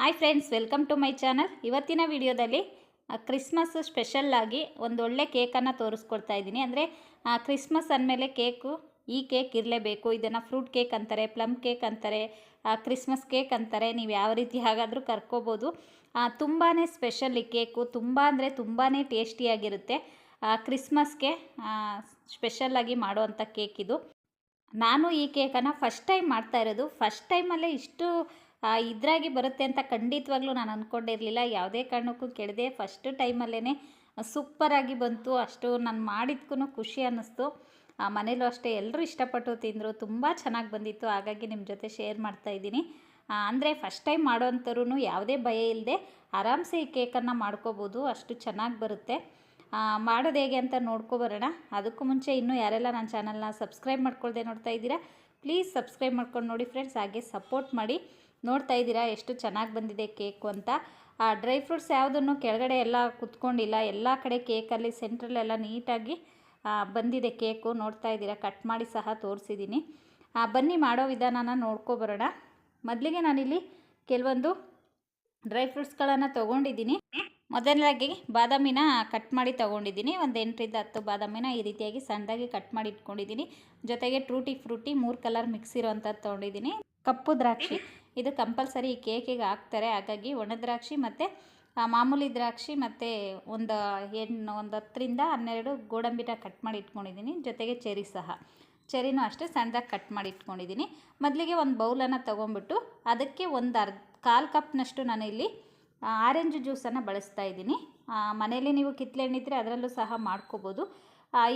Hi friends, welcome to my channel. ಇವತ್ತಿನ ವಿಡಿಯೋದಲ್ಲಿ Christmas ಸ್ಪೆಷಲ್ಲಾಗಿ ಒಂದು ಒಳ್ಳೆ ಕೇಕನ್ನು ತೋರಿಸ್ಕೊಡ್ತಾ ಇದ್ದೀನಿ. ಅಂದರೆ ಕ್ರಿಸ್ಮಸ್ ಅಂದಮೇಲೆ ಕೇಕು, ಈ ಕೇಕ್ ಇರಲೇಬೇಕು. ಇದನ್ನು ಫ್ರೂಟ್ ಕೇಕ್ ಅಂತಾರೆ, ಪ್ಲಮ್ ಕೇಕ್ ಅಂತಾರೆ ಕ್ರಿಸ್ಮಸ್ ಕೇಕ್ ಅಂತಾರೆ. ನೀವು ಯಾವ ರೀತಿ ಹಾಗಾದರೂ ಕರ್ಕೋಬೋದು. ತುಂಬಾ ಸ್ಪೆಷಲ್ ಈ ಕೇಕು. ತುಂಬ ಅಂದರೆ ತುಂಬಾ ಟೇಸ್ಟಿಯಾಗಿರುತ್ತೆ. ಕ್ರಿಸ್ಮಸ್ಗೆ ಸ್ಪೆಷಲ್ಲಾಗಿ ಮಾಡುವಂಥ ಕೇಕ್ ಇದು. ನಾನು ಈ ಕೇಕನ್ನು ಫಸ್ಟ್ ಟೈಮ್ ಮಾಡ್ತಾ ಇರೋದು. ಫಸ್ಟ್ ಟೈಮಲ್ಲೇ ಇಷ್ಟು ಇದ್ರಾಗಿ ಬರುತ್ತೆ ಅಂತ ಖಂಡಿತವಾಗ್ಲೂ ನಾನು ಅಂದ್ಕೊಂಡಿರಲಿಲ್ಲ ಯಾವುದೇ ಕಾರಣಕ್ಕೂ ಕೆಳದೆ. ಫಸ್ಟ್ ಟೈಮಲ್ಲೇ ಸೂಪರಾಗಿ ಬಂತು. ಅಷ್ಟು ನಾನು ಮಾಡಿದ್ಕೂ ಖುಷಿ ಅನ್ನಿಸ್ತು. ಆ, ಮನೇಲೂ ಅಷ್ಟೇ ಎಲ್ಲರೂ ಇಷ್ಟಪಟ್ಟು ತಿಂದರು. ತುಂಬ ಚೆನ್ನಾಗಿ ಬಂದಿತ್ತು. ಹಾಗಾಗಿ ನಿಮ್ಮ ಜೊತೆ ಶೇರ್ ಮಾಡ್ತಾ ಇದ್ದೀನಿ. ಅಂದರೆ ಫಸ್ಟ್ ಟೈಮ್ ಮಾಡೋವಂಥವ್ರು ಯಾವುದೇ ಭಯ ಇಲ್ಲದೆ ಆರಾಮ್ಸೆ ಈ ಕೇಕನ್ನು ಮಾಡ್ಕೋಬೋದು. ಅಷ್ಟು ಚೆನ್ನಾಗಿ ಬರುತ್ತೆ. ಮಾಡೋದು ಹೇಗೆ ಅಂತ ನೋಡ್ಕೊಬರೋಣ ಅದಕ್ಕೂ ಮುಂಚೆ ಇನ್ನೂ ಯಾರೆಲ್ಲ ನನ್ನ ಚಾನಲ್ನ ಸಬ್ಸ್ಕ್ರೈಬ್ ಮಾಡ್ಕೊಳ್ದೆ ನೋಡ್ತಾ ಇದ್ದೀರಾ ಪ್ಲೀಸ್ ಸಬ್ಸ್ಕ್ರೈಬ್ ಮಾಡ್ಕೊಂಡು ನೋಡಿ ಫ್ರೆಂಡ್ಸ್ ಹಾಗೆ ಸಪೋರ್ಟ್ ಮಾಡಿ. ನೋಡ್ತಾ ಇದ್ದೀರಾ? ಎಷ್ಟು ಚೆನ್ನಾಗಿ ಬಂದಿದೆ ಕೇಕು ಅಂತ. ಆ ಡ್ರೈ ಫ್ರೂಟ್ಸ್ ಯಾವುದನ್ನು ಕೆಳಗಡೆ ಎಲ್ಲ ಕುತ್ಕೊಂಡಿಲ್ಲ. ಎಲ್ಲ ಕಡೆ ಕೇಕಲ್ಲಿ, ಸೆಂಟ್ರಲ್ಲೆಲ್ಲ ನೀಟಾಗಿ ಬಂದಿದೆ ಕೇಕು. ನೋಡ್ತಾ ಇದ್ದೀರಾ? ಕಟ್ ಮಾಡಿ ಸಹ ತೋರಿಸಿದ್ದೀನಿ. ಬನ್ನಿ ಮಾಡೋ ವಿಧಾನನ ನೋಡ್ಕೊಬರೋಣ ಮೊದಲಿಗೆ ನಾನಿಲ್ಲಿ ಕೆಲವೊಂದು ಡ್ರೈ ಫ್ರೂಟ್ಸ್ಗಳನ್ನು ತೊಗೊಂಡಿದ್ದೀನಿ. ಮೊದಲಾಗಿ ಬಾದಾಮಿನ ಕಟ್ ಮಾಡಿ ತೊಗೊಂಡಿದ್ದೀನಿ. ಒಂದು ಎಂಟರಿಂದ ಹತ್ತು ಬಾದಾಮಿನ ಈ ರೀತಿಯಾಗಿ ಸಣ್ಣದಾಗಿ ಕಟ್ ಮಾಡಿ ಇಟ್ಕೊಂಡಿದ್ದೀನಿ. ಜೊತೆಗೆ ಟ್ರೂಟಿ ಫ್ರೂಟಿ ಮೂರು ಕಲರ್ ಮಿಕ್ಸ್ ಇರೋವಂಥದ್ದು ತೊಗೊಂಡಿದ್ದೀನಿ. ಕಪ್ಪು ದ್ರಾಕ್ಷಿ. ಇದು ಕಂಪಲ್ಸರಿ ಈ ಕೇಕಿಗೆ ಹಾಕ್ತಾರೆ. ಹಾಗಾಗಿ ಒಣ ದ್ರಾಕ್ಷಿ ಮತ್ತು ಮಾಮೂಲಿ ದ್ರಾಕ್ಷಿ ಮತ್ತು ಒಂದು ಹೆಣ್ಣು, ಒಂದು ಹತ್ತರಿಂದ ಹನ್ನೆರಡು ಗೋಡಂಬಿನ ಕಟ್ ಮಾಡಿ ಇಟ್ಕೊಂಡಿದ್ದೀನಿ. ಜೊತೆಗೆ ಚೆರಿ ಸಹ. ಚೆರಿನೂ ಅಷ್ಟೇ ಸಣ್ಣದಾಗಿ ಕಟ್ ಮಾಡಿ ಇಟ್ಕೊಂಡಿದ್ದೀನಿ. ಮೊದಲಿಗೆ ಒಂದು ಬೌಲನ್ನು ತೊಗೊಂಬಿಟ್ಟು ಅದಕ್ಕೆ ಒಂದು ಅರ್ಧ, ಕಾಲು ಕಪ್ನಷ್ಟು ನಾನು ಇಲ್ಲಿ ಆರೆಂಜ್ ಜ್ಯೂಸನ್ನು ಬಳಸ್ತಾ ಇದ್ದೀನಿ. ಮನೆಯಲ್ಲಿ ನೀವು ಕಿತ್ಳೆಹಣ್ಣಿದ್ರೆ ಅದರಲ್ಲೂ ಸಹ ಮಾಡ್ಕೋಬೋದು.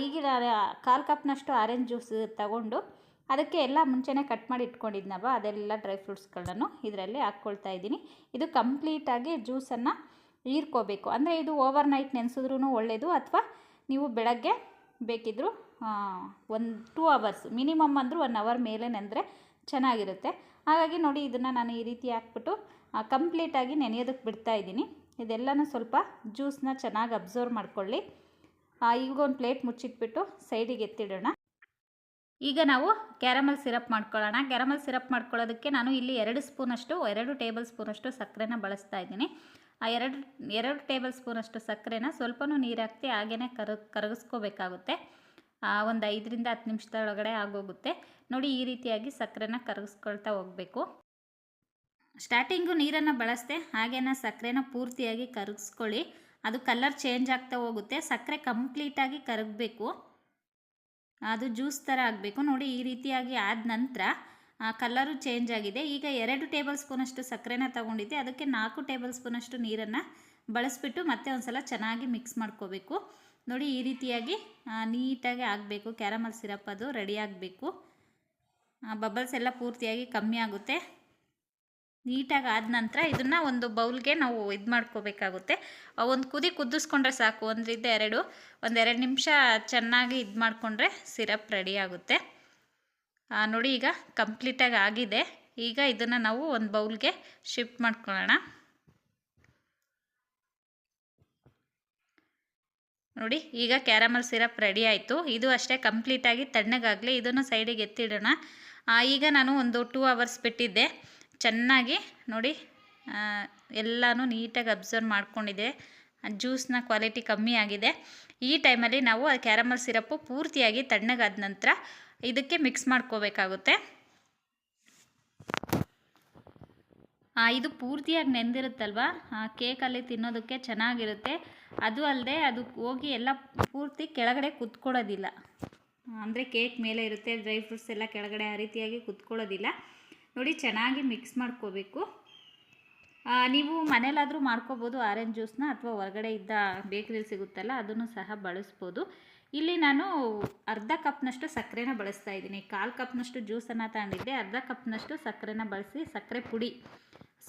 ಈಗಿನ ಈಗ ಕಾಲು ಕಪ್ನಷ್ಟು ಆರೆಂಜ್ ಜ್ಯೂಸ್ ತಗೊಂಡು ಅದಕ್ಕೆ ಎಲ್ಲ ಮುಂಚೆನೇ ಕಟ್ ಮಾಡಿ ಇಟ್ಕೊಂಡಿದ್ನವ, ಅದೆಲ್ಲ ಡ್ರೈ ಫ್ರೂಟ್ಸ್ಗಳನ್ನು ಇದರಲ್ಲಿ ಹಾಕ್ಕೊಳ್ತಾ ಇದ್ದೀನಿ. ಇದು ಕಂಪ್ಲೀಟಾಗಿ ಜ್ಯೂಸನ್ನು ಹೀರ್ಕೋಬೇಕು. ಅಂದರೆ ಇದು ಓವರ್ ನೈಟ್ ನೆನೆಸಿದ್ರೂ ಒಳ್ಳೆಯದು ಅಥವಾ ನೀವು ಬೆಳಗ್ಗೆ ಬೇಕಿದ್ದರೂ ಒಂದು ಟೂ ಅವರ್ಸ್ ಮಿನಿಮಮ್ ಅಂದರೂ ಒನ್ ಅವರ್ ಮೇಲೆ ನೆನೆದ್ರೆ ಚೆನ್ನಾಗಿರುತ್ತೆ. ಹಾಗಾಗಿ ನೋಡಿ ಇದನ್ನು ನಾನು ಈ ರೀತಿ ಹಾಕ್ಬಿಟ್ಟು ಕಂಪ್ಲೀಟಾಗಿ ನೆನೆಯೋದಕ್ಕೆ ಬಿಡ್ತಾ ಇದ್ದೀನಿ. ಇದೆಲ್ಲನೂ ಸ್ವಲ್ಪ ಜ್ಯೂಸನ್ನ ಚೆನ್ನಾಗಿ ಅಬ್ಸರ್ವ್ ಮಾಡ್ಕೊಳ್ಳಿ. ಈಗ ಒಂದು ಪ್ಲೇಟ್ ಮುಚ್ಚಿಟ್ಬಿಟ್ಟು ಸೈಡಿಗೆ ಎತ್ತಿಡೋಣ. ಈಗ ನಾವು ಕ್ಯಾರಮಲ್ ಸಿರಪ್ ಮಾಡ್ಕೊಳ್ಳೋಣ. ಕ್ಯಾರಮಲ್ ಸಿರಪ್ ಮಾಡ್ಕೊಳ್ಳೋದಕ್ಕೆ ನಾನು ಇಲ್ಲಿ ಎರಡು ಸ್ಪೂನಷ್ಟು, ಎರಡು ಟೇಬಲ್ ಸ್ಪೂನಷ್ಟು ಸಕ್ಕರೆನ ಬಳಸ್ತಾ ಇದ್ದೀನಿ. ಆ ಎರಡು ಎರಡು ಟೇಬಲ್ ಸ್ಪೂನಷ್ಟು ಸಕ್ಕರೆನ ಸ್ವಲ್ಪನೂ ನೀರು ಹಾಕ್ತಿ ಹಾಗೇ ಕರ, ಕರಗಿಸ್ಕೋಬೇಕಾಗುತ್ತೆ. ಒಂದು ಐದರಿಂದ ಹತ್ತು ನಿಮಿಷದೊಳಗಡೆ ಆಗೋಗುತ್ತೆ. ನೋಡಿ ಈ ರೀತಿಯಾಗಿ ಸಕ್ಕರೆನ ಕರಗಿಸ್ಕೊಳ್ತಾ ಹೋಗಬೇಕು. ಸ್ಟಾರ್ಟಿಂಗು ನೀರನ್ನು ಬಳಸದೆ, ಹಾಗೇನ ಸಕ್ಕರೆನ ಪೂರ್ತಿಯಾಗಿ ಕರಗಿಸ್ಕೊಳ್ಳಿ. ಅದು ಕಲರ್ ಚೇಂಜ್ ಆಗ್ತಾ ಹೋಗುತ್ತೆ. ಸಕ್ಕರೆ ಕಂಪ್ಲೀಟಾಗಿ ಕರಗಬೇಕು. ಅದು ಜ್ಯೂಸ್ ಥರ ಆಗಬೇಕು. ನೋಡಿ, ಈ ರೀತಿಯಾಗಿ ಆದ ನಂತರ ಕಲ್ಲರು ಚೇಂಜ್ ಆಗಿದೆ. ಈಗ ಎರಡು ಟೇಬಲ್ ಸ್ಪೂನಷ್ಟು ಸಕ್ಕರೆನ ತಗೊಂಡಿದ್ದೆ. ಅದಕ್ಕೆ ನಾಲ್ಕು ಟೇಬಲ್ ಸ್ಪೂನಷ್ಟು ನೀರನ್ನು ಬಳಸಿಬಿಟ್ಟು ಮತ್ತೆ ಒಂದು ಸಲ ಚೆನ್ನಾಗಿ ಮಿಕ್ಸ್ ಮಾಡ್ಕೋಬೇಕು. ನೋಡಿ, ಈ ರೀತಿಯಾಗಿ ನೀಟಾಗಿ ಆಗಬೇಕು. ಕ್ಯಾರಮಲ್ ಸಿರಪ್ ಅದು ರೆಡಿ ಆಗಬೇಕು. ಬಬಲ್ಸ್ ಎಲ್ಲ ಪೂರ್ತಿಯಾಗಿ ಕಮ್ಮಿ ಆಗುತ್ತೆ. ನೀಟಾಗಿ ಆದ ನಂತರ ಇದನ್ನು ಒಂದು ಬೌಲ್ಗೆ ನಾವು ಇದು ಮಾಡ್ಕೋಬೇಕಾಗುತ್ತೆ. ಒಂದು ಕುದಿ ಕುದಿಸ್ಕೊಂಡ್ರೆ ಸಾಕು ಒಂದರಿಂದ ಎರಡು ಒಂದೆರಡು ನಿಮಿಷ ಚೆನ್ನಾಗಿ ಇದು ಮಾಡಿಕೊಂಡ್ರೆ ಸಿರಪ್ ರೆಡಿ ಆಗುತ್ತೆ. ನೋಡಿ ಈಗ ಕಂಪ್ಲೀಟಾಗಿ ಆಗಿದೆ. ಈಗ ಇದನ್ನು ನಾವು ಒಂದು ಬೌಲ್ಗೆ ಶಿಫ್ಟ್ ಮಾಡ್ಕೊಳ್ಳೋಣ. ನೋಡಿ, ಈಗ ಕ್ಯಾರಮಲ್ ಸಿರಪ್ ರೆಡಿ ಆಯಿತು. ಇದು ಅಷ್ಟೇ ಕಂಪ್ಲೀಟಾಗಿ ತಣ್ಣಗಾಗಲಿ, ಇದನ್ನು ಸೈಡಿಗೆ ಎತ್ತಿಡೋಣ. ಈಗ ನಾನು ಒಂದು ಟೂ ಅವರ್ಸ್ ಬಿಟ್ಟಿದ್ದೆ. ಚೆನ್ನಾಗಿ ನೋಡಿ ಎಲ್ಲನೂ ನೀಟಾಗಿ ಅಬ್ಸರ್ವ್ ಮಾಡ್ಕೊಂಡಿದೆ. ಜ್ಯೂಸ್ನ ಕ್ವಾಲಿಟಿ ಕಮ್ಮಿ ಆಗಿದೆ. ಈ ಟೈಮಲ್ಲಿ ನಾವು ಕ್ಯಾರಮಲ್ ಸಿರಪ್ಪು ಪೂರ್ತಿಯಾಗಿ ತಣ್ಣಗಾದ ನಂತರ ಇದಕ್ಕೆ ಮಿಕ್ಸ್ ಮಾಡ್ಕೋಬೇಕಾಗುತ್ತೆ. ಇದು ಪೂರ್ತಿಯಾಗಿ ನೆಂದಿರುತ್ತಲ್ವ? ಕೇಕಲ್ಲಿ ತಿನ್ನೋದಕ್ಕೆ ಚೆನ್ನಾಗಿರುತ್ತೆ. ಅದು ಅಲ್ಲದೆ ಅದು ಹೋಗಿ ಎಲ್ಲ ಪೂರ್ತಿ ಕೆಳಗಡೆ ಕುತ್ಕೊಳ್ಳೋದಿಲ್ಲ. ಅಂದರೆ ಕೇಕ್ ಮೇಲೆ ಇರುತ್ತೆ, ಡ್ರೈ ಫ್ರೂಟ್ಸ್ ಎಲ್ಲ ಕೆಳಗಡೆ ಆ ರೀತಿಯಾಗಿ ಕುತ್ಕೊಳ್ಳೋದಿಲ್ಲ. ನೋಡಿ, ಚೆನ್ನಾಗಿ ಮಿಕ್ಸ್ ಮಾಡ್ಕೋಬೇಕು. ನೀವು ಮನೇಲಾದರೂ ಮಾಡ್ಕೋಬೋದು ಆರೆಂಜ್ ಜ್ಯೂಸ್ನ ಅಥವಾ ಹೊರಗಡೆ ಇದ್ದ ಬೇಕ್ರಿಲಿ ಸಿಗುತ್ತಲ್ಲ, ಅದನ್ನು ಸಹ ಬಳಸ್ಬೋದು. ಇಲ್ಲಿ ನಾನು ಅರ್ಧ ಕಪ್ನಷ್ಟು ಸಕ್ಕರೆನ ಬಳಸ್ತಾ ಇದ್ದೀನಿ. ಕಾಲು ಕಪ್ನಷ್ಟು ಜ್ಯೂಸನ್ನು ತಗೊಂಡಿದ್ದೆ ಅರ್ಧ ಕಪ್ನಷ್ಟು ಸಕ್ಕರೆನ ಬಳಸಿ, ಸಕ್ಕರೆ ಪುಡಿ,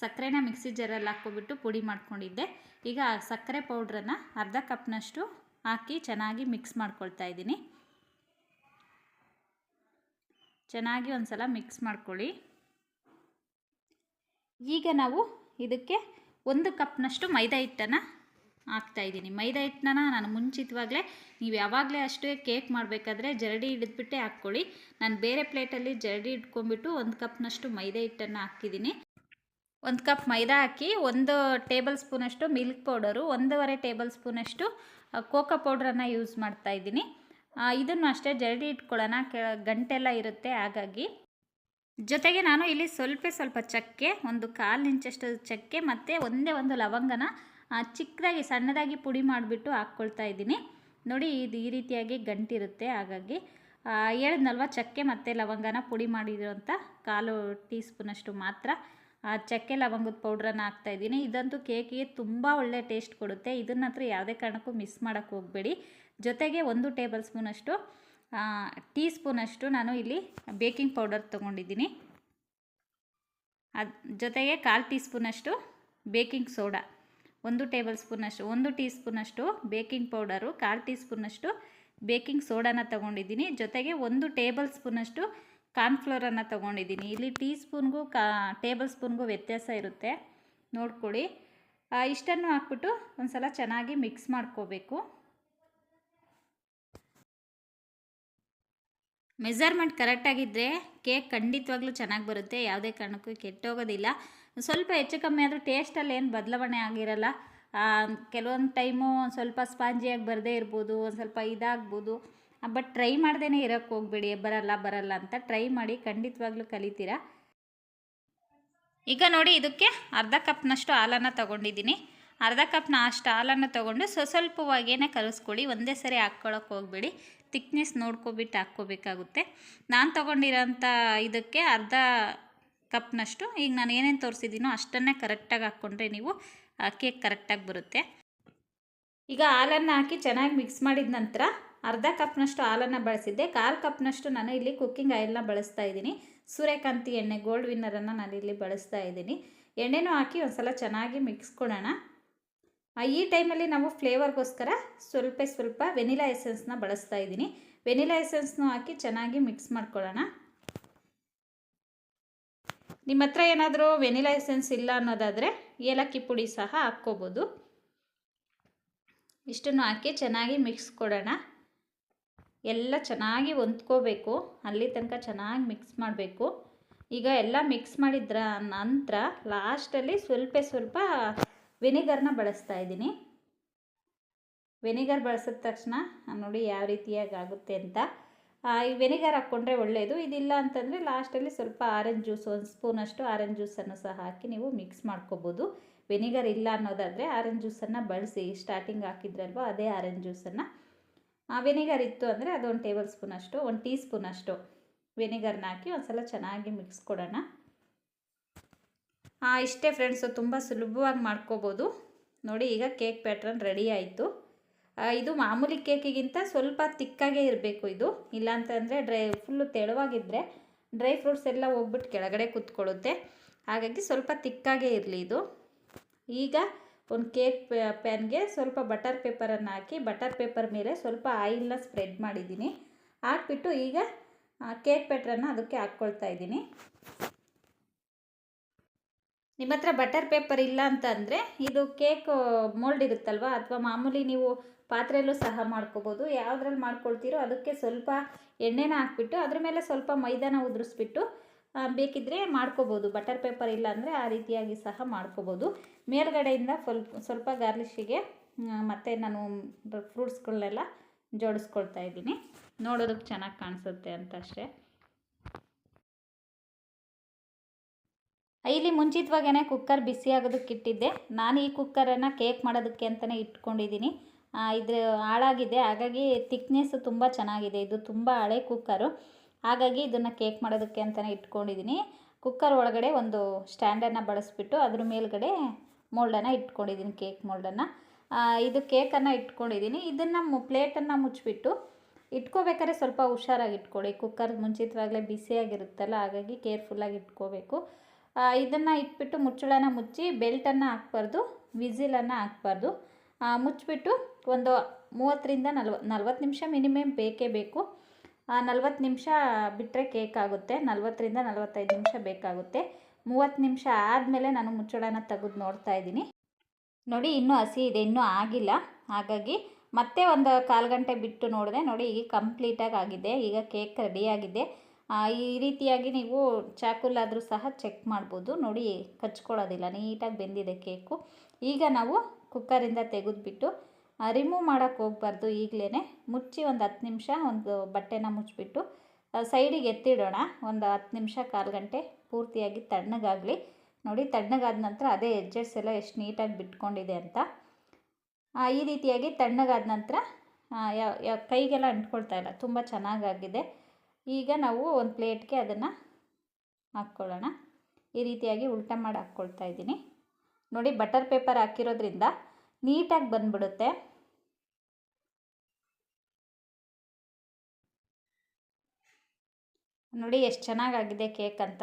ಸಕ್ಕರೆನ ಮಿಕ್ಸಿ ಜರಲ್ಲಿ ಹಾಕ್ಕೊಬಿಟ್ಟು ಪುಡಿ ಮಾಡ್ಕೊಂಡಿದ್ದೆ. ಈಗ ಸಕ್ಕರೆ ಪೌಡ್ರನ್ನು ಅರ್ಧ ಕಪ್ನಷ್ಟು ಹಾಕಿ ಚೆನ್ನಾಗಿ ಮಿಕ್ಸ್ ಮಾಡ್ಕೊಳ್ತಾ ಇದ್ದೀನಿ. ಚೆನ್ನಾಗಿ ಒಂದು ಸಲ ಮಿಕ್ಸ್ ಮಾಡ್ಕೊಳ್ಳಿ. ಈಗ ನಾವು ಇದಕ್ಕೆ ಒಂದು ಕಪ್ನಷ್ಟು ಮೈದಾ ಹಿಟ್ಟನ್ನು ಹಾಕ್ತಾಯಿದ್ದೀನಿ ಮೈದಾ ಹಿಟ್ಟನ್ನ ನಾನು ಮುಂಚಿತವಾಗಲೇ ನೀವು ಯಾವಾಗಲೇ ಅಷ್ಟೇ ಕೇಕ್ ಮಾಡಬೇಕಾದ್ರೆ ಜರಡಿ ಹಿಡಿದ್ಬಿಟ್ಟೆ ಹಾಕ್ಕೊಳ್ಳಿ. ನಾನು ಬೇರೆ ಪ್ಲೇಟಲ್ಲಿ ಜರಡಿ ಇಟ್ಕೊಂಡ್ಬಿಟ್ಟು ಒಂದು ಕಪ್ನಷ್ಟು ಮೈದಾ ಹಿಟ್ಟನ್ನು ಹಾಕಿದ್ದೀನಿ. ಒಂದು ಕಪ್ ಮೈದಾ ಹಾಕಿ ಒಂದು ಟೇಬಲ್ ಸ್ಪೂನಷ್ಟು ಮಿಲ್ಕ್ ಪೌಡರು, ಒಂದೂವರೆ ಟೇಬಲ್ ಸ್ಪೂನಷ್ಟು ಕೋಕೋ ಪೌಡ್ರನ್ನು ಯೂಸ್ ಮಾಡ್ತಾ ಇದ್ದೀನಿ. ಇದನ್ನು ಅಷ್ಟೇ ಜರಡಿ ಇಟ್ಕೊಳ್ಳೋಣ ಕೆ ಗಂಟೆಲ್ಲ ಇರುತ್ತೆ. ಹಾಗಾಗಿ ಜೊತೆಗೆ ನಾನು ಇಲ್ಲಿ ಸ್ವಲ್ಪ ಸ್ವಲ್ಪ ಚಕ್ಕೆ, ಒಂದು ಕಾಲು ಇಂಚಷ್ಟು ಚಕ್ಕೆ ಮತ್ತು ಒಂದೇ ಒಂದು ಲವಂಗನ ಚಿಕ್ಕದಾಗಿ ಸಣ್ಣದಾಗಿ ಪುಡಿ ಮಾಡಿಬಿಟ್ಟು ಹಾಕ್ಕೊಳ್ತಾ ಇದ್ದೀನಿ. ನೋಡಿ, ಇದು ಈ ರೀತಿಯಾಗಿ ಗಂಟಿರುತ್ತೆ. ಹಾಗಾಗಿ ಹೇಳಿದ್ನಲ್ವ ಚಕ್ಕೆ ಮತ್ತು ಲವಂಗನ ಪುಡಿ ಮಾಡಿರೋಂಥ ಕಾಲು ಟೀ ಸ್ಪೂನಷ್ಟು ಮಾತ್ರ ಚಕ್ಕೆ ಲವಂಗದ ಪೌಡ್ರನ್ನು ಹಾಕ್ತಾಯಿದ್ದೀನಿ ಇದಂತೂ ಕೇಕಿಗೆ ತುಂಬ ಒಳ್ಳೆ ಟೇಸ್ಟ್ ಕೊಡುತ್ತೆ. ಇದನ್ನ ಹತ್ರ ಯಾವುದೇ ಕಾರಣಕ್ಕೂ ಮಿಸ್ ಮಾಡೋಕ್ಕೆ ಹೋಗಬೇಡಿ. ಜೊತೆಗೆ ಒಂದು ಟೇಬಲ್ ಸ್ಪೂನಷ್ಟು ಟೀ ಸ್ಪೂನಷ್ಟು ನಾನು ಇಲ್ಲಿ ಬೇಕಿಂಗ್ ಪೌಡರ್ ತೊಗೊಂಡಿದ್ದೀನಿ. ಅದು ಜೊತೆಗೆ ಕಾಲು ಟೀ ಸ್ಪೂನಷ್ಟು ಬೇಕಿಂಗ್ ಸೋಡಾ, ಒಂದು ಟೇಬಲ್ ಸ್ಪೂನಷ್ಟು, ಒಂದು ಟೀ ಸ್ಪೂನಷ್ಟು ಬೇಕಿಂಗ್ ಪೌಡರು, ಕಾಲು ಟೀ ಸ್ಪೂನಷ್ಟು ಬೇಕಿಂಗ್ ಸೋಡಾನ ತೊಗೊಂಡಿದ್ದೀನಿ. ಜೊತೆಗೆ ಒಂದು ಟೇಬಲ್ ಸ್ಪೂನಷ್ಟು ಕಾರ್ನ್ಫ್ಲೋರನ್ನು ತೊಗೊಂಡಿದ್ದೀನಿ. ಇಲ್ಲಿ ಟೀ ಸ್ಪೂನ್ಗೂ ಕಾ, ಟೇಬಲ್ ಸ್ಪೂನ್ಗೂ ವ್ಯತ್ಯಾಸ ಇರುತ್ತೆ. ನೋಡ್ಕೊಳ್ಳಿ. ಇಷ್ಟನ್ನು ಹಾಕ್ಬಿಟ್ಟು ಒಂದು ಸಲ ಚೆನ್ನಾಗಿ ಮಿಕ್ಸ್ ಮಾಡ್ಕೋಬೇಕು. ಮೆಜರ್ಮೆಂಟ್ ಕರೆಕ್ಟಾಗಿದ್ದರೆ ಕೇಕ್ ಖಂಡಿತವಾಗ್ಲೂ ಚೆನ್ನಾಗಿ ಬರುತ್ತೆ, ಯಾವುದೇ ಕಾರಣಕ್ಕೂ ಕೆಟ್ಟೋಗೋದಿಲ್ಲ. ಸ್ವಲ್ಪ ಹೆಚ್ಚು ಕಮ್ಮಿ ಆದರೂ ಟೇಸ್ಟಲ್ಲಿ ಏನು ಬದಲಾವಣೆ ಆಗಿರಲ್ಲ. ಕೆಲವೊಂದು ಟೈಮು ಒಂದು ಸ್ವಲ್ಪ ಸ್ಪಾಂಜಿಯಾಗಿ ಬರದೇ ಇರ್ಬೋದು, ಒಂದು ಸ್ವಲ್ಪ ಇದಾಗ್ಬೋದು. ಬಟ್ ಟ್ರೈ ಮಾಡ್ದೇ ಇರೋಕ್ಕೆ ಹೋಗ್ಬೇಡಿ, ಬರಲ್ಲ ಬರಲ್ಲ ಅಂತ ಟ್ರೈ ಮಾಡಿ ಖಂಡಿತವಾಗ್ಲೂ ಕಲಿತೀರಾ. ಈಗ ನೋಡಿ, ಇದಕ್ಕೆ ಅರ್ಧ ಕಪ್ನಷ್ಟು ಹಾಲನ್ನು ತೊಗೊಂಡಿದ್ದೀನಿ. ಅರ್ಧ ಕಪ್ನ ಅಷ್ಟು ಹಾಲನ್ನು ತೊಗೊಂಡು ಸ್ವಸ್ವಲ್ಪವಾಗಿಯೇ ಕಲಿಸ್ಕೊಳ್ಳಿ ಒಂದೇ ಸರಿ ಹಾಕ್ಕೊಳಕ್ಕೆ ಹೋಗಬೇಡಿ. ತಿಕ್ನೆಸ್ ನೋಡ್ಕೊಬಿಟ್ಟು ಹಾಕ್ಕೋಬೇಕಾಗುತ್ತೆ. ನಾನು ತೊಗೊಂಡಿರೋಂಥ ಇದಕ್ಕೆ ಅರ್ಧ ಕಪ್ನಷ್ಟು ಈಗ ನಾನು ಏನೇನು ತೋರಿಸಿದ್ದೀನೋ ಅಷ್ಟನ್ನೇ ಕರೆಕ್ಟಾಗಿ ಹಾಕ್ಕೊಂಡ್ರೆ ನೀವು ಕೇಕ್ ಕರೆಕ್ಟಾಗಿ ಬರುತ್ತೆ. ಈಗ ಹಾಲನ್ನು ಹಾಕಿ ಚೆನ್ನಾಗಿ ಮಿಕ್ಸ್ ಮಾಡಿದ ನಂತರ ಅರ್ಧ ಕಪ್ನಷ್ಟು ಹಾಲನ್ನು ಬಳಸಿದ್ದೆ. ಕಾಲು ಕಪ್ನಷ್ಟು ನಾನು ಇಲ್ಲಿ ಕುಕ್ಕಿಂಗ್ ಆಯಿಲ್ನ ಬಳಸ್ತಾ ಇದ್ದೀನಿ. ಸೂರ್ಯಕಾಂತಿ ಎಣ್ಣೆ ಗೋಲ್ಡ್ ವಿನ್ನರನ್ನು ನಾನು ಇಲ್ಲಿ ಬಳಸ್ತಾ ಇದ್ದೀನಿ. ಎಣ್ಣೆನೂ ಹಾಕಿ ಒಂದು ಸಲ ಚೆನ್ನಾಗಿ ಮಿಕ್ಸ್ ಕೊಡೋಣ. ಈ ಟೈಮಲ್ಲಿ ನಾವು ಫ್ಲೇವರ್ಗೋಸ್ಕರ ಸ್ವಲ್ಪ ಸ್ವಲ್ಪ ವೆನಿಲಾ ಎಸೆನ್ಸ್ನ ಬಳಸ್ತಾ ಇದ್ದೀನಿ. ವೆನಿಲಾ ಎಸೆನ್ಸ್ನೂ ಹಾಕಿ ಚೆನ್ನಾಗಿ ಮಿಕ್ಸ್ ಮಾಡ್ಕೊಳ್ಳೋಣ. ನಿಮ್ಮ ಹತ್ರ ಏನಾದರೂ ವೆನಿಲಾ ಎಸೆನ್ಸ್ ಇಲ್ಲ ಅನ್ನೋದಾದರೆ ಏಲಕ್ಕಿ ಪುಡಿ ಸಹ ಹಾಕ್ಕೋಬೋದು. ಇಷ್ಟನ್ನು ಹಾಕಿ ಚೆನ್ನಾಗಿ ಮಿಕ್ಸ್ ಕೊಡೋಣ. ಎಲ್ಲ ಚೆನ್ನಾಗಿ ಹೊಂದ್ಕೋಬೇಕು. ಅಲ್ಲಿ ತನಕ ಚೆನ್ನಾಗಿ ಮಿಕ್ಸ್ ಮಾಡಬೇಕು. ಈಗ ಎಲ್ಲ ಮಿಕ್ಸ್ ಮಾಡಿದ್ರ ನಂತರ ಲಾಸ್ಟಲ್ಲಿ ಸ್ವಲ್ಪ ಸ್ವಲ್ಪ ವೆನಿಗರ್ನ ಬಳಸ್ತಾ ಇದ್ದೀನಿ. ವೆನಿಗರ್ ಬಳಸಿದ ತಕ್ಷಣ ನೋಡಿ ಯಾವ ರೀತಿಯಾಗಿ ಆಗುತ್ತೆ ಅಂತ ಈ ವೆನಿಗರ್ ಹಾಕ್ಕೊಂಡ್ರೆ ಒಳ್ಳೆಯದು ಇದಿಲ್ಲ ಅಂತಂದರೆ ಲಾಸ್ಟಲ್ಲಿ ಸ್ವಲ್ಪ ಆರೆಂಜ್ ಜ್ಯೂಸ್ ಒಂದು ಸ್ಪೂನಷ್ಟು ಆರೆಂಜ್ ಜ್ಯೂಸನ್ನು ಸಹ ಹಾಕಿ ನೀವು ಮಿಕ್ಸ್ ಮಾಡ್ಕೋಬೋದು. ವೆನಿಗರ್ ಇಲ್ಲ ಅನ್ನೋದಾದರೆ ಆರೆಂಜ್ ಜ್ಯೂಸನ್ನು ಬಳಸಿ. ಸ್ಟಾರ್ಟಿಂಗ್ ಹಾಕಿದ್ರಲ್ವ ಅದೇ ಆರೆಂಜ್ ಜ್ಯೂಸನ್ನು ವೆನಿಗರ್ ಇತ್ತು ಅಂದರೆ ಅದೊಂದು ಟೇಬಲ್ ಸ್ಪೂನಷ್ಟು ಒಂದು ಟೀ ಸ್ಪೂನಷ್ಟು ವೆನಿಗರ್ನ ಹಾಕಿ ಒಂದು ಸಲ ಚೆನ್ನಾಗಿ ಮಿಕ್ಸ್ ಕೊಡೋಣ. ಇಷ್ಟೇ ಫ್ರೆಂಡ್ಸು ತುಂಬ ಸುಲಭವಾಗಿ ಮಾಡ್ಕೋಬೋದು. ನೋಡಿ, ಈಗ ಕೇಕ್ ಪ್ಯಾಟ್ರನ್ ರೆಡಿ ಆಯಿತು. ಇದು ಮಾಮೂಲಿ ಕೇಕಿಗಿಂತ ಸ್ವಲ್ಪ ತಿಕ್ಕಾಗೇ ಇರಬೇಕು ಇದು. ಇಲ್ಲಾಂತಂದರೆ ಡ್ರೈ ಫುಲ್ಲು ತೆಳುವಾಗಿದ್ದರೆ ಡ್ರೈ ಫ್ರೂಟ್ಸ್ ಎಲ್ಲ ಹೋಗ್ಬಿಟ್ಟು ಕೆಳಗಡೆ ಕೂತ್ಕೊಳ್ಳುತ್ತೆ. ಹಾಗಾಗಿ ಸ್ವಲ್ಪ ತಿಕ್ಕಾಗೇ ಇರಲಿ ಇದು. ಈಗ ಒಂದು ಕೇಕ್ ಪ್ಯಾನ್ಗೆ ಸ್ವಲ್ಪ ಬಟರ್ ಪೇಪರನ್ನು ಹಾಕಿ ಬಟರ್ ಪೇಪರ್ ಮೇಲೆ ಸ್ವಲ್ಪ ಆಯಿಲ್ನ ಸ್ಪ್ರೆಡ್ ಮಾಡಿದ್ದೀನಿ. ಹಾಕ್ಬಿಟ್ಟು ಈಗ ಕೇಕ್ ಪ್ಯಾಟ್ರನ್ನು ಅದಕ್ಕೆ ಹಾಕ್ಕೊಳ್ತಾ ಇದ್ದೀನಿ. ನಿಮ್ಮ ಹತ್ರ ಬಟರ್ ಪೇಪರ್ ಇಲ್ಲ ಅಂತ ಅಂದರೆ ಇದು ಕೇಕ್ ಮೋಲ್ಡ್ ಇರುತ್ತಲ್ವ? ಅಥವಾ ಮಾಮೂಲಿ ನೀವು ಪಾತ್ರೆಯಲ್ಲೂ ಸಹ ಮಾಡ್ಕೋಬೋದು. ಯಾವುದ್ರಲ್ಲಿ ಮಾಡ್ಕೊಳ್ತೀರೋ ಅದಕ್ಕೆ ಸ್ವಲ್ಪ ಎಣ್ಣೆನ ಹಾಕ್ಬಿಟ್ಟು ಅದ್ರ ಮೇಲೆ ಸ್ವಲ್ಪ ಮೈದಾನ ಉದುರಿಸ್ಬಿಟ್ಟು ಬೇಕಿದ್ದರೆ ಮಾಡ್ಕೋಬೋದು. ಬಟರ್ ಪೇಪರ್ ಇಲ್ಲ ಅಂದರೆ ಆ ರೀತಿಯಾಗಿ ಸಹ ಮಾಡ್ಕೋಬೋದು. ಮೇಲ್ಗಡೆಯಿಂದ ಸ್ವಲ್ಪ ಸ್ವಲ್ಪ ಗಾರ್ಲಿಶಿಗೆ ಮತ್ತು ನಾನು ಫ್ರೂಟ್ಸ್ಗಳನ್ನೆಲ್ಲ ಜೋಡಿಸ್ಕೊಳ್ತಾ ಇದ್ದೀನಿ. ನೋಡೋದಕ್ಕೆ ಚೆನ್ನಾಗಿ ಕಾಣಿಸುತ್ತೆ ಅಂತ ಅಷ್ಟೇ. ಇಲ್ಲಿ ಮುಂಚಿತವಾಗೇ ಕುಕ್ಕರ್ ಬಿಸಿ ಆಗೋದಕ್ಕೆ ಇಟ್ಟಿದ್ದೆ. ನಾನು ಈ ಕುಕ್ಕರನ್ನು ಕೇಕ್ ಮಾಡೋದಕ್ಕೆ ಅಂತಲೇ ಇಟ್ಕೊಂಡಿದ್ದೀನಿ. ಇದು ಹಾಳಾಗಿದೆ. ಹಾಗಾಗಿ ತಿಕ್ನೆಸ್ ತುಂಬ ಚೆನ್ನಾಗಿದೆ. ಇದು ತುಂಬ ಹಳೆ ಕುಕ್ಕರು ಹಾಗಾಗಿ ಇದನ್ನು ಕೇಕ್ ಮಾಡೋದಕ್ಕೆ ಅಂತಲೇ ಇಟ್ಕೊಂಡಿದ್ದೀನಿ. ಕುಕ್ಕರ್ ಒಳಗಡೆ ಒಂದು ಸ್ಟ್ಯಾಂಡನ್ನು ಬಳಸ್ಬಿಟ್ಟು ಅದ್ರ ಮೇಲ್ಗಡೆ ಮೋಲ್ಡನ್ನು ಇಟ್ಕೊಂಡಿದ್ದೀನಿ ಕೇಕ್ ಮೋಲ್ಡನ್ನು ಇದು ಕೇಕನ್ನು ಇಟ್ಕೊಂಡಿದ್ದೀನಿ. ಇದನ್ನು ಮು ಪ್ಲೇಟನ್ನು ಮುಚ್ಚಿಬಿಟ್ಟು ಇಟ್ಕೋಬೇಕಾದ್ರೆ ಸ್ವಲ್ಪ ಹುಷಾರಾಗಿ ಇಟ್ಕೊಳ್ಳಿ. ಕುಕ್ಕರ್ ಮುಂಚಿತವಾಗಲೇ ಬಿಸಿಯಾಗಿರುತ್ತಲ್ಲ, ಹಾಗಾಗಿ ಕೇರ್ಫುಲ್ಲಾಗಿ ಇಟ್ಕೋಬೇಕು. ಇದನ್ನು ಇಟ್ಬಿಟ್ಟು ಮುಚ್ಚಳನ ಮುಚ್ಚಿ ಬೆಲ್ಟನ್ನು ಹಾಕ್ಬಾರ್ದು, ವಿಸಿಲನ್ನು ಹಾಕ್ಬಾರ್ದು. ಮುಚ್ಚಿಬಿಟ್ಟು ಒಂದು ಮೂವತ್ತರಿಂದ ನಲ್ವ, ನಲ್ವತ್ತು ನಿಮಿಷ ಮಿನಿಮಮ್ ಬೇಕೇ ಬೇಕು. ನಲ್ವತ್ತು ನಿಮಿಷ ಬಿಟ್ಟರೆ ಕೇಕ್ ಆಗುತ್ತೆ. ನಲ್ವತ್ತರಿಂದ ನಲ್ವತ್ತೈದು ನಿಮಿಷ ಬೇಕಾಗುತ್ತೆ. ಮೂವತ್ತು ನಿಮಿಷ ಆದಮೇಲೆ ನಾನು ಮುಚ್ಚಳನ ತೆಗೆದು ನೋಡ್ತಾ ಇದ್ದೀನಿ. ನೋಡಿ, ಇನ್ನೂ ಹಸಿ ಇದೆ, ಇನ್ನೂ ಆಗಿಲ್ಲ. ಹಾಗಾಗಿ ಮತ್ತೆ ಒಂದು ಕಾಲು ಗಂಟೆ ಬಿಟ್ಟು ನೋಡಿದೆ ನೋಡಿ, ಈಗ ಕಂಪ್ಲೀಟಾಗಿ ಆಗಿದೆ. ಈಗ ಕೇಕ್ ರೆಡಿಯಾಗಿದೆ. ಈ ರೀತಿಯಾಗಿ ನೀವು ಚಾಕುಲಾದರೂ ಸಹ ಚೆಕ್ ಮಾಡ್ಬೋದು. ನೋಡಿ, ಕಚ್ಕೊಳ್ಳೋದಿಲ್ಲ. ನೀಟಾಗಿ ಬೆಂದಿದೆ ಕೇಕು ಈಗ ನಾವು ಕುಕ್ಕರಿಂದ ತೆಗೆದುಬಿಟ್ಟು ರಿಮೂವ್ ಮಾಡೋಕ್ಕೆ ಹೋಗ್ಬಾರ್ದು ಈಗಲೇ ಮುಚ್ಚಿ ಒಂದು ಹತ್ತು ನಿಮಿಷ ಒಂದು ಬಟ್ಟೆನ ಮುಚ್ಚಿಬಿಟ್ಟು ಸೈಡಿಗೆ ಎತ್ತಿಡೋಣ. ಒಂದು ಹತ್ತು ನಿಮಿಷ ಕಾಲು ಗಂಟೆ ಪೂರ್ತಿಯಾಗಿ ತಣ್ಣಗಾಗಲಿ. ನೋಡಿ, ತಣ್ಣಗಾದ ನಂತರ ಅದೇ ಎಡ್ಜಸ್ ಎಲ್ಲ ಎಷ್ಟು ನೀಟಾಗಿ ಬಿಟ್ಕೊಂಡಿದೆ ಅಂತ. ಈ ರೀತಿಯಾಗಿ ತಣ್ಣಗಾದ ನಂತರ ಯಾವ ಯಾವ ಕೈಗೆಲ್ಲ ಅಂಟ್ಕೊಳ್ತಾ ಇಲ್ಲ. ತುಂಬ ಚೆನ್ನಾಗಾಗಿದೆ. ಈಗ ನಾವು ಒಂದು ಪ್ಲೇಟ್ಗೆ ಅದನ್ನು ಹಾಕ್ಕೊಳ್ಳೋಣ. ಈ ರೀತಿಯಾಗಿ ಉಲ್ಟ ಮಾಡಿ ಹಾಕ್ಕೊಳ್ತಾ ಇದ್ದೀನಿ. ನೋಡಿ, ಬಟರ್ ಪೇಪರ್ ಹಾಕಿರೋದ್ರಿಂದ ನೀಟಾಗಿ ಬಂದ್ಬಿಡುತ್ತೆ. ನೋಡಿ, ಎಷ್ಟು ಚೆನ್ನಾಗಾಗಿದೆ ಕೇಕ್ ಅಂತ.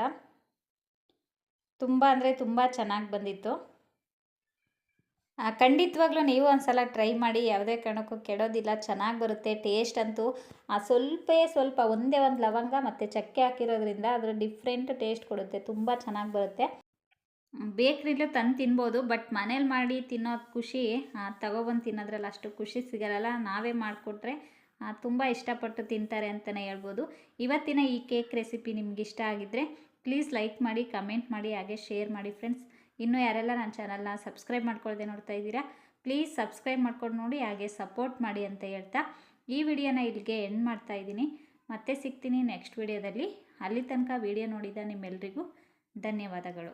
ತುಂಬ ಅಂದರೆ ತುಂಬ ಚೆನ್ನಾಗಿ ಬಂದಿತ್ತು. ಖಂಡಿತವಾಗ್ಲೂ ನೀವು ಒಂದ್ಸಲ ಟ್ರೈ ಮಾಡಿ, ಯಾವುದೇ ಕಾರಣಕ್ಕೂ ಕೆಡೋದಿಲ್ಲ, ಚೆನ್ನಾಗಿ ಬರುತ್ತೆ ಟೇಸ್ಟ್ ಅಂತೂ. ಆ, ಸ್ವಲ್ಪೇ ಸ್ವಲ್ಪ ಒಂದೇ ಒಂದು ಲವಂಗ ಮತ್ತು ಚಕ್ಕೆ ಹಾಕಿರೋದ್ರಿಂದ ಅದರ ಡಿಫ್ರೆಂಟ್ ಟೇಸ್ಟ್ ಕೊಡುತ್ತೆ, ತುಂಬ ಚೆನ್ನಾಗಿ ಬರುತ್ತೆ. ಬೇಕ್ರಿಲೂ ತಂದು ತಿನ್ಬೋದು ಬಟ್ ಮನೇಲಿ ಮಾಡಿ ತಿನ್ನೋದು ಖುಷಿ ತಗೊಬಂದು ತಿನ್ನೋದ್ರಲ್ಲಿ ಅಷ್ಟು ಖುಷಿ ಸಿಗಲ್ಲ ನಾವೇ ಮಾಡಿಕೊಟ್ರೆ ತುಂಬ ಇಷ್ಟಪಟ್ಟು ತಿಂತಾರೆ ಅಂತಲೇ ಹೇಳ್ಬೋದು. ಇವತ್ತಿನ ಈ ಕೇಕ್ ರೆಸಿಪಿ ನಿಮ್ಗೆ ಇಷ್ಟ ಆಗಿದ್ದರೆ ಪ್ಲೀಸ್ ಲೈಕ್ ಮಾಡಿ ಕಮೆಂಟ್ ಮಾಡಿ, ಹಾಗೆ ಶೇರ್ ಮಾಡಿ ಫ್ರೆಂಡ್ಸ್ ಇನ್ನೂ ಯಾರೆಲ್ಲ ನನ್ನ ಚಾನಲ್ನ ಸಬ್ಸ್ಕ್ರೈಬ್ ಮಾಡ್ಕೊಳ್ಳದೆ ನೋಡ್ತಾ ಇದ್ದೀರಾ ಪ್ಲೀಸ್ ಸಬ್ಸ್ಕ್ರೈಬ್ ಮಾಡ್ಕೊಂಡು ನೋಡಿ, ಹಾಗೆ ಸಪೋರ್ಟ್ ಮಾಡಿ ಅಂತ ಹೇಳ್ತಾ ಈ ವಿಡಿಯೋನ ಇಲ್ಲಿಗೆ ಎಂಡ್ ಮಾಡ್ತಾ ಇದ್ದೀನಿ. ಮತ್ತೆ ಸಿಗ್ತೀನಿ ನೆಕ್ಸ್ಟ್ ವಿಡಿಯೋದಲ್ಲಿ. ಅಲ್ಲಿ ತನಕ ವಿಡಿಯೋ ನೋಡಿದ ನಿಮ್ಮೆಲ್ರಿಗೂ ಧನ್ಯವಾದಗಳು.